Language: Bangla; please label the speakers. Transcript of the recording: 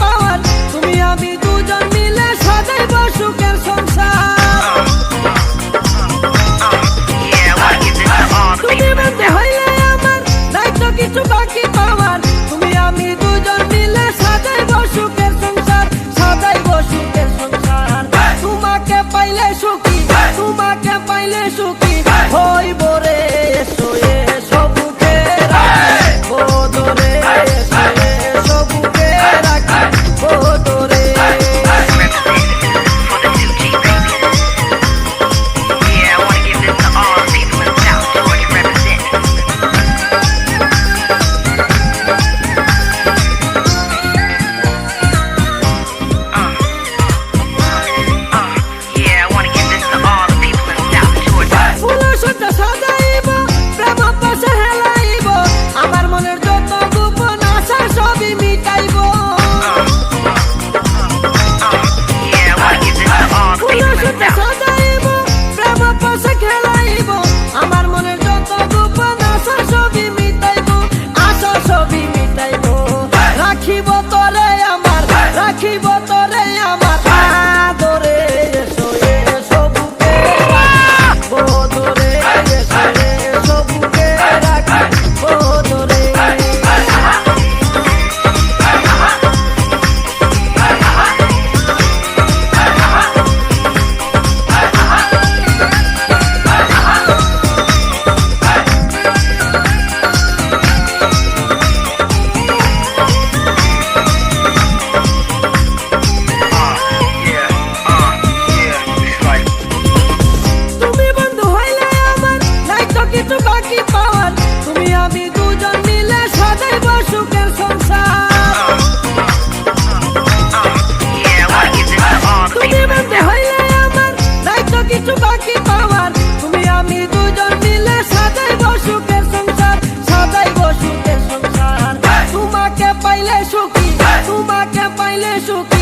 Speaker 1: পাওয়ার। তুমি আমি দুজন মিলে সাজাই সুখের সংসার। তুমি বন্ধু হইলে আমার দায়িত্ব কিছু বাকি তোমাকে পাইলে সুখী, তোমাকে পাইলে সুখী তোমাকে পাইলে সুখী